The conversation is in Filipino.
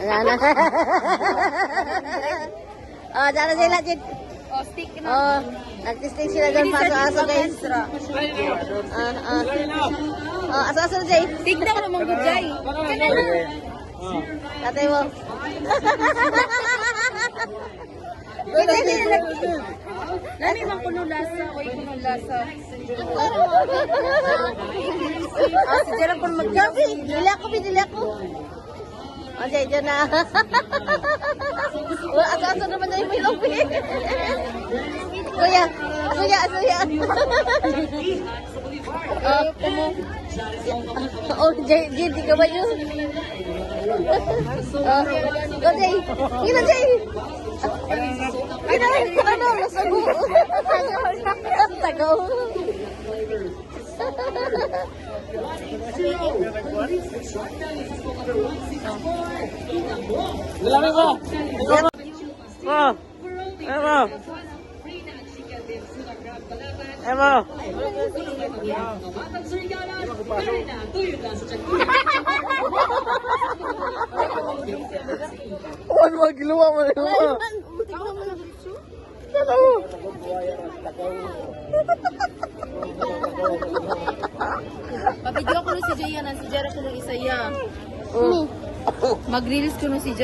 Ayan na. oh, dyan na sila, Jit. Oh, stick na. Oh, nag-testing sila doon paso-aso, guys. Ah, ah. Oh, aso-aso na, Jay. Tignan mo naman gujay. Tatay mo. Nani man kuno lasa, oy kuno lasa. Ah, si Jera pun magkapi. Dili ako, bi, dili Oh, Jay, dyan na. Oh, aso-aso naman na yung milong, bi. Kuya, kuya, kuya. Oh, oh, Jay, Jay, di ka ba yun? Oh, go, Jay. Gina, Jay. Gina, ano, masago. Tagaw. Lalaki ko! Oh! Emo! Emo! Ano ba ginawa mo na yun? Papidyo ko no si Jaya na si Jera ko no isa ya. Oh. Mag-reels ko no si Jaya.